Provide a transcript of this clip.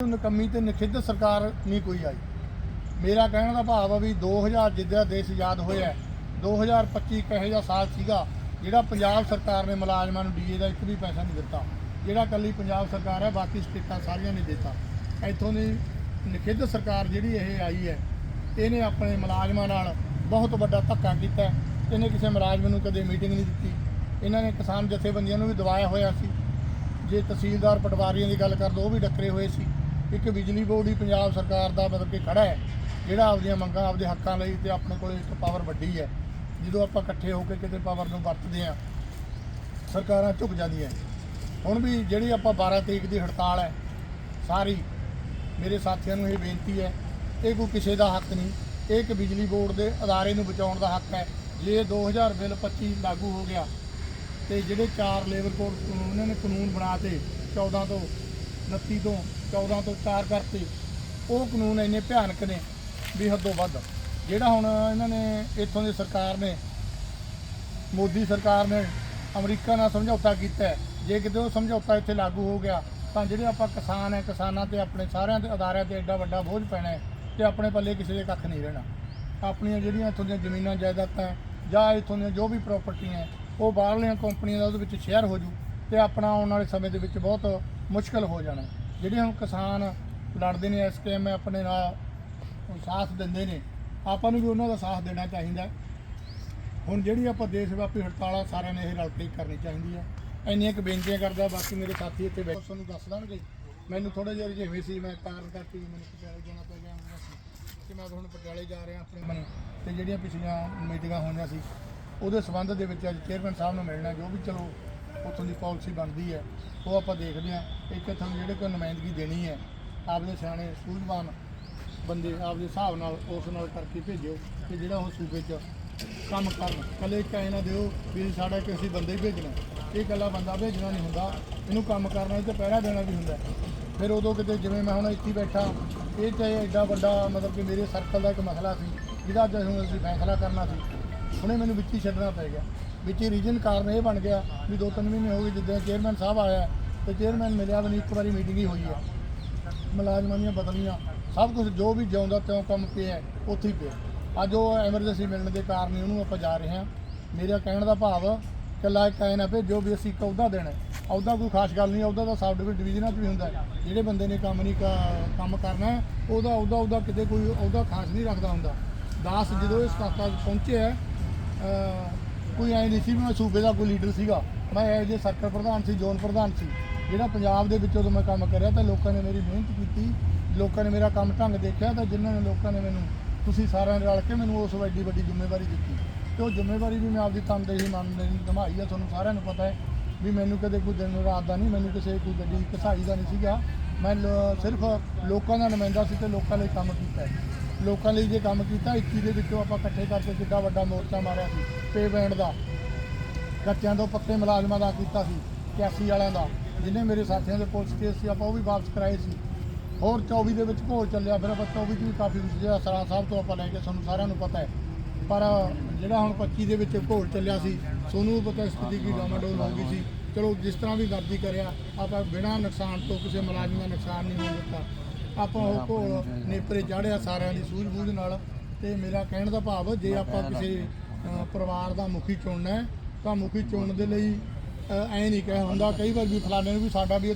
ਨਕਮੀ ਤੇ ਨਖਿੱਧ ਸਰਕਾਰ ਨਹੀਂ ਕੋਈ ਆਈ। ਮੇਰਾ ਕਹਿਣ ਦਾ ਭਾਵ ਆ ਵੀ 2000 ਜਿੱਦਾਂ ਦੇਸ਼ ਆਜ਼ਾਦ ਹੋਇਆ 2025 ਕਹੇ ਜਿਹਾ ਸਾਲ ਸੀਗਾ, ਜਿਹੜਾ ਪੰਜਾਬ ਸਰਕਾਰ ਨੇ ਮੁਲਾਜ਼ਮਾਂ ਨੂੰ ਡੀਏ ਦਾ ਇੱਕ ਵੀ ਪੈਸਾ ਨਹੀਂ ਦਿੱਤਾ। ਜਿਹੜਾ ਕੱਲੀ ਪੰਜਾਬ ਸਰਕਾਰ ਹੈ, ਬਾਕੀ ਸਟੇਟਾਂ ਸਾਰੀਆਂ ਨੇ ਦਿੱਤਾ। ਇੱਥੋਂ ਦੀ ਨਖਿੱਧ ਸਰਕਾਰ ਜਿਹੜੀ ਇਹ ਆਈ ਹੈ, ਇਹਨੇ ਆਪਣੇ ਮੁਲਾਜ਼ਮਾਂ ਨਾਲ ਬਹੁਤ ਵੱਡਾ ਧੱਕਾ ਕੀਤਾ ਇਹਨੇ ਕਿਸੇ ਮੁਲਾਜ਼ਮ ਨੂੰ ਕਦੇ ਮੀਟਿੰਗ ਨਹੀਂ ਦਿੱਤੀ। ਇਹਨਾਂ ਨੇ ਕਿਸਾਨ ਜਥੇਬੰਦੀਆਂ ਨੂੰ ਵੀ ਦਵਾਇਆ ਹੋਇਆ ਸੀ। ਜੇ ਤਹਿਸੀਲਦਾਰ ਪਟਵਾਰੀਆਂ ਦੀ ਗੱਲ ਕਰ ਲਓ, ਉਹ ਵੀ ਡੱਕਰੇ ਹੋਏ ਸੀ। ਇੱਕ ਬਿਜਲੀ ਬੋਰਡ ਹੀ ਪੰਜਾਬ ਸਰਕਾਰ ਦਾ ਮਤਲਬ ਕਿ ਖੜਾ ਹੈ, ਜਿਹੜਾ ਆਪਦੀਆਂ ਮੰਗਾਂ, ਆਪਦੇ ਹੱਕਾਂ ਲਈ ਤੇ ਆਪਣੇ ਕੋਲ ਇੱਕ ਪਾਵਰ ਵੱਡੀ ਹੈ। ਜਦੋਂ ਆਪਾਂ ਇਕੱਠੇ ਹੋ ਕੇ ਕਿਤੇ ਪਾਵਰ ਨੂੰ ਵਰਤਦੇ ਆ ਸਰਕਾਰਾਂ ਝੁਕ ਜਾਂਦੀਆਂ ਹੁਣ ਵੀ ਜਿਹੜੀ ਆਪਾਂ 12 ਤਰੀਕ ਦੀ ਹੜਤਾਲ ਹੈ, ਸਾਰੀ, ਮੇਰੇ ਸਾਥੀਆਂ ਨੂੰ ਇਹ ਬੇਨਤੀ ਹੈ, ਇਹ ਕੋਈ ਕਿਸੇ ਦਾ ਹੱਕ ਨਹੀਂ। ਇਹ ਇੱਕ ਬਿਜਲੀ ਬੋਰਡ ਦੇ ਅਦਾਰੇ ਨੂੰ ਬਚਾਉਣ ਦਾ ਹੱਕ ਹੈ। ਜੇ 2000 ਬਿੱਲ 25 ਲਾਗੂ ਹੋ ਗਿਆ, ਤੇ ਜਿਹੜੇ ਚਾਰ ਲੇਬਰ ਕੋਡ ਉਹਨਾਂ ਨੇ, ਕਾਨੂੰਨ ਬਣਾਤੇ 14 ਤੋਂ 29 ਤੋਂ 14 ਤੋਂ 4 ਕਰਤੇ, ਉਹ ਕਾਨੂੰਨ ਇੰਨੇ ਭਿਆਨਕ ਨੇ ਵੀ ਹੱਦੋਂ ਵੱਧ। ਜਿਹੜਾ ਹੁਣ ਇਹਨਾਂ ਨੇ ਇੱਥੋਂ ਦੀ ਸਰਕਾਰ ਨੇ, ਮੋਦੀ ਸਰਕਾਰ ਨੇ ਅਮਰੀਕਾ ਨਾਲ ਸਮਝੌਤਾ ਕੀਤਾ ਜੇ ਕਿਤੇ ਉਹ ਸਮਝੌਤਾ ਇੱਥੇ ਲਾਗੂ ਹੋ ਗਿਆ, ਤਾਂ ਜਿਹੜੇ ਆਪਾਂ ਕਿਸਾਨ ਹੈ, ਕਿਸਾਨਾਂ ਤੇ ਆਪਣੇ ਸਾਰਿਆਂ ਦੇ ਅਦਾਰਿਆਂ ਤੇ ਐਡਾ ਵੱਡਾ ਬੋਝ ਪੈਣਾ ਹੈ ਤੇ ਆਪਣੇ ਪੱਲੇ ਕਿਸੇ ਦੇ ਕੱਖ ਨਹੀਂ ਰਹਿਣਾ। ਆਪਣੀਆਂ ਜਿਹੜੀਆਂ ਇੱਥੋਂ ਦੀਆਂ ਜ਼ਮੀਨਾਂ, ਜਾਇਦਾਦਾਂ ਜਾਂ ਇੱਥੋਂ ਦੀਆਂ ਜੋ ਵੀ ਪ੍ਰਾਪਰਟੀਆਂ ਉਹ ਬਾਹਰਲੀਆਂ ਕੰਪਨੀਆਂ ਦਾ ਉਹਦੇ ਵਿੱਚ ਸ਼ੇਅਰ ਹੋ ਜੂ ਤੇ ਆਪਣਾ ਆਉਣ ਵਾਲੇ ਸਮੇਂ ਦੇ ਵਿੱਚ ਬਹੁਤ ਮੁਸ਼ਕਲ ਹੋ ਜਾਣਾ ਹੈ। ਜਿਹੜੇ ਹੁਣ ਕਿਸਾਨ ਲੜਦੇ ਨੇ, ਇਸ ਟਾਈਮ ਆਪਣੇ ਨਾਲ ਸਾਥ ਦਿੰਦੇ ਨੇ, ਆਪਾਂ ਨੂੰ ਵੀ ਉਹਨਾਂ ਦਾ ਸਾਥ ਦੇਣਾ ਚਾਹੀਦਾ ਹੁਣ ਜਿਹੜੀ ਆਪਾਂ ਦੇਸ਼ ਵਿਆਪੀ ਹੜਤਾਲ ਸਾਰਿਆਂ ਨੇ ਇਹ ਰਲ ਕੇ ਕਰਨੀ ਚਾਹੀਦੀ ਹੈ। ਇੰਨੀਆਂ ਕੁ ਬੇਨਤੀਆਂ ਕਰਦਾ, ਬਾਕੀ ਮੇਰੇ ਸਾਥੀ ਇੱਥੇ ਬੈਠੇ ਤੁਹਾਨੂੰ ਦੱਸ ਦੇਣਗੇ। ਮੈਨੂੰ ਥੋੜਾ ਜਿਹਾ ਜਿਵੇਂ ਸੀ, ਮੈਂ ਕਾਰਨ ਕਰਕੇ ਮੈਨੂੰ ਪਟਿਆਲੇ ਜਾਣਾ ਪੈ ਗਿਆ ਹੁੰਦਾ ਸੀ। ਕਿ ਮੈਂ ਹੁਣ ਪਟਿਆਲੇ ਜਾ ਰਿਹਾ ਆਪਣੇ ਮਨ ਤੇ ਜਿਹੜੀਆਂ ਪਿਛਲੀਆਂ ਮੀਟਿੰਗਾਂ ਹੋਈਆਂ ਸੀ, ਉਹਦੇ ਸਬੰਧ ਦੇ ਵਿੱਚ ਅੱਜ ਚੇਅਰਮੈਨ ਸਾਹਿਬ ਨੂੰ ਮਿਲਣਾ ਜੋ ਵੀ ਚਲੋ ਉੱਥੋਂ ਦੀ ਪਾਲਿਸੀ ਬਣਦੀ ਹੈ, ਉਹ ਆਪਾਂ ਦੇਖਦੇ ਹਾਂ ਇੱਕ ਤੁਹਾਨੂੰ ਜਿਹੜੇ ਕੋਈ ਨੁਮਾਇੰਦਗੀ ਦੇਣੀ ਹੈ, ਆਪਦੇ ਸਿਆਣੇ ਸੂਝਵਾਨ ਬੰਦੇ ਆਪਦੇ ਹਿਸਾਬ ਨਾਲ ਉਸ ਨਾਲ ਕਰਕੇ ਭੇਜਿਓ ਕਿ ਜਿਹੜਾ ਉਹ ਸੂਬੇ 'ਚ ਕੰਮ ਕਰਨ। ਕੱਲੇ ਕਹਿ ਨਾ ਦਿਓ ਵੀ ਸਾਡਾ ਕਿ ਅਸੀਂ ਬੰਦੇ ਹੀ ਭੇਜਣਾ। ਇਹ ਇਕੱਲਾ ਬੰਦਾ ਭੇਜਣਾ ਨਹੀਂ ਹੁੰਦਾ, ਇਹਨੂੰ ਕੰਮ ਕਰਨਾ ਤੇ ਪਹਿਰਾ ਦੇਣਾ ਵੀ ਹੁੰਦਾ ਫਿਰ ਉਦੋਂ ਕਿਤੇ ਜਿਵੇਂ ਮੈਂ ਹੁਣ ਇੱਥੇ ਹੀ ਬੈਠਾ, ਇਹ ਤੇ ਐਡਾ ਵੱਡਾ ਮਤਲਬ ਕਿ ਮੇਰੇ ਸਰਕਲ ਦਾ ਇੱਕ ਮਸਲਾ ਸੀ, ਜਿਹਦਾ ਅੱਜ ਹੁਣ ਅਸੀਂ ਫੈਸਲਾ ਕਰਨਾ ਸੀ। ਹੁਣੇ ਮੈਨੂੰ ਵਿੱਚ ਹੀ ਛੱਡਣਾ ਪੈ ਗਿਆ। ਵਿੱਚ ਹੀ ਰੀਜਨ ਕਾਰਨ ਇਹ ਬਣ ਗਿਆ ਵੀ ਦੋ ਤਿੰਨ ਮਹੀਨੇ ਹੋ ਗਏ ਜਿੱਦਾਂ ਚੇਅਰਮੈਨ ਸਾਹਿਬ ਆਇਆ ਤੇ ਚੇਅਰਮੈਨ ਮਿਲਿਆ ਵੀ ਨਹੀਂ ਇੱਕ ਵਾਰੀ ਮੀਟਿੰਗ ਹੀ ਹੋਈ ਹੈ ਮੁਲਾਜ਼ਮਾਂ ਦੀਆਂ ਬਦਲੀਆਂ ਸਭ ਕੁਝ ਜੋ ਵੀ ਜਿਉਂਦਾ ਤਿਉਂ ਕੰਮ ਪਿਆ ਹੈ, ਉੱਥੇ ਹੀ ਪਿਆ ਅੱਜ ਉਹ ਐਮਰਜੈਂਸੀ ਮਿਲਣ ਦੇ ਕਾਰਨ ਹੀ ਉਹਨੂੰ ਆਪਾਂ ਜਾ ਰਹੇ ਹਾਂ ਮੇਰਾ ਕਹਿਣ ਦਾ ਭਾਵ ਇਕੱਲਾ ਇੱਕ ਐ ਨਾ ਭੇਜੋ ਵੀ ਅਸੀਂ ਇੱਕ ਅਹੁਦਾ ਦੇਣਾ ਹੈ। ਅਹੁਦਾ ਕੋਈ ਖਾਸ ਗੱਲ ਨਹੀਂ ਅਹੁਦਾ ਤਾਂ ਸਬ ਡਿਵੀ- ਡਿਵੀਜ਼ਨਾਂ 'ਚ ਵੀ ਹੁੰਦਾ ਹੈ। ਜਿਹੜੇ ਬੰਦੇ ਨੇ ਕੰਮ ਨਹੀਂ ਕ- ਕੰਮ ਕਰਨਾ ਹੈ, ਉਹਦਾ ਅਹੁਦਾ ਉਹਦਾ ਕਿਤੇ ਕੋਈ ਅਹੁਦਾ ਖਾਸ ਨਹੀਂ ਰੱਖਦਾ ਹੁੰਦਾ ਦਾਸ ਜਦੋਂ ਇਸ ਸਥਾਪਨਾ 'ਚ ਪਹੁੰਚੇ ਹੈ ਅਹ ਕੋਈ ਐ ਨਹੀਂ ਸੀ ਵੀ ਮੈਂ ਸੂਬੇ ਦਾ ਕੋਈ ਲੀਡਰ ਸੀਗਾ। ਮੈਂ ਇਹ ਜੇ ਸਰਕਲ ਪ੍ਰਧਾਨ ਸੀ, ਜ਼ੋਨ ਪ੍ਰਧਾਨ ਸੀ। ਜਿਹੜਾ ਪੰਜਾਬ ਦੇ ਵਿੱਚ ਉਦੋਂ ਮੈਂ ਕੰਮ ਕਰਿਆ ਤਾਂ ਲੋਕਾਂ ਨੇ ਮੇਰੀ ਮਿਹਨਤ ਕੀਤੀ, ਲੋਕਾਂ ਨੇ ਮੇਰਾ ਕੰਮ ਢੰਗ ਦੇਖਿਆ ਤਾਂ ਜਿਨ੍ਹਾਂ ਨੇ ਲੋਕਾਂ ਨੇ ਮੈਨੂੰ, ਤੁਸੀਂ ਸਾਰਿਆਂ ਨੇ ਰਲ ਕੇ ਮੈਨੂੰ ਉਸ ਵੱਡੀ ਵੱਡੀ ਜ਼ਿੰਮੇਵਾਰੀ ਦਿੱਤੀ। ਤੇ ਉਹ ਜ਼ਿੰਮੇਵਾਰੀ ਵੀ ਮੈਂ ਆਪਦੀ ਤਨਦੇਹੀ ਮਨ ਦੇ ਨਿਭਾਈ ਆ, ਤੁਹਾਨੂੰ ਸਾਰਿਆਂ ਨੂੰ ਪਤਾ ਹੈ ਵੀ ਮੈਨੂੰ ਕਦੇ ਕੋਈ ਦਿਨ ਰਾਤ ਦਾ ਨਹੀਂ, ਮੈਨੂੰ ਕਿਸੇ ਕੋਈ ਗੱਡੀ ਘਸਾਈ ਦਾ ਨਹੀਂ ਸੀਗਾ। ਮੈਂ ਲੋ- ਸਿਰਫ ਲੋਕਾਂ ਦਾ ਨੁਮਾਇੰਦਾ ਸੀ ਤੇ ਲੋਕਾਂ ਲਈ ਕੰਮ ਕੀਤਾ ਹੈ। ਲੋਕਾਂ ਲਈ ਜੇ ਕੰਮ ਕੀਤਾ 21 ਦੇ ਵਿੱਚੋਂ ਆਪਾਂ ਇਕੱਠੇ ਕਰਕੇ ਕਿੱਡਾ ਵੱਡਾ ਮੋਰਚਾ ਮਾਰਿਆ ਸੀ ਪੇ ਦਾ। ਕੱਚਿਆਂ ਤੋਂ ਪੱਕੇ ਮੁਲਾਜ਼ਮਾਂ ਦਾ ਕੀਤਾ ਸੀ 81 ਵਾਲਿਆਂ ਦਾ। ਜਿਨੇ ਮੇਰੇ ਸਾਥੀਆਂ ਦੇ ਪੁਲਿਸ ਕੇਸ ਸੀ, ਆਪਾਂ ਉਹ ਵੀ ਵਾਪਸ ਕਰਾਏ ਸੀ। ਹੋਰ 24 ਦੇ ਵਿੱਚ ਘੋਲ ਚੱਲਿਆ ਫਿਰ ਆਪਾਂ 24 ਚ ਵੀ ਕਾਫੀ ਕੁਛ ਜਿਹੜਾ ਸਰਾ ਸਾਹਿਬ ਤੋਂ ਆਪਾਂ ਲੈ ਕੇ ਸਾਨੂੰ ਸਾਰਿਆਂ ਨੂੰ ਪਤਾ ਹੈ। ਪਰ ਜਿਹੜਾ ਹੁਣ 25 ਦੇ ਵਿੱਚ ਘੋਲ ਚੱਲਿਆ ਸੀ, ਸੋਨੂੰ ਵੀ ਪਤਾ ਸਥਿਤੀ ਕੀ ਡਾਮਾਡੋਲ ਹੋ ਗਈ ਸੀ। ਚਲੋ ਜਿਸ ਤਰ੍ਹਾਂ ਵੀ ਮਰਜ਼ੀ ਕਰਿਆ, ਆਪਾਂ ਬਿਨਾਂ ਨੁਕਸਾਨ ਤੋਂ ਕਿਸੇ ਮੁਲਾਜ਼ਮ ਦਾ ਨੁਕਸਾਨ ਨਹੀਂ ਹੋਣ ਦਿੱਤਾ। ਆਪਾਂ ਉਹ ਘੋਲ ਨੇਪਰੇ ਚਾੜਿਆ ਸਾਰਿਆਂ ਦੀ ਸੂਝ-ਬੂਝ ਨਾਲ ਤੇ ਮੇਰਾ ਕਹਿਣ ਦਾ ਭਾਵ ਜੇ ਆਪਾਂ ਕਿਸੇ ਅ, ਪਰਿਵਾਰ ਦਾ ਮੁਖੀ ਚੁਣਨਾ ਹੈ ਤਾਂ ਮੁਖੀ ਚੁਣਨ ਦੇ ਲਈ ਐ ਨਹੀਂ ਕਹਿ ਹੁੰਦਾ। ਕਈ ਵਾਰ ਵੀ ਫਲਾਣੇ ਨੂੰ ਵੀ ਸਾਡਾ ਵੀ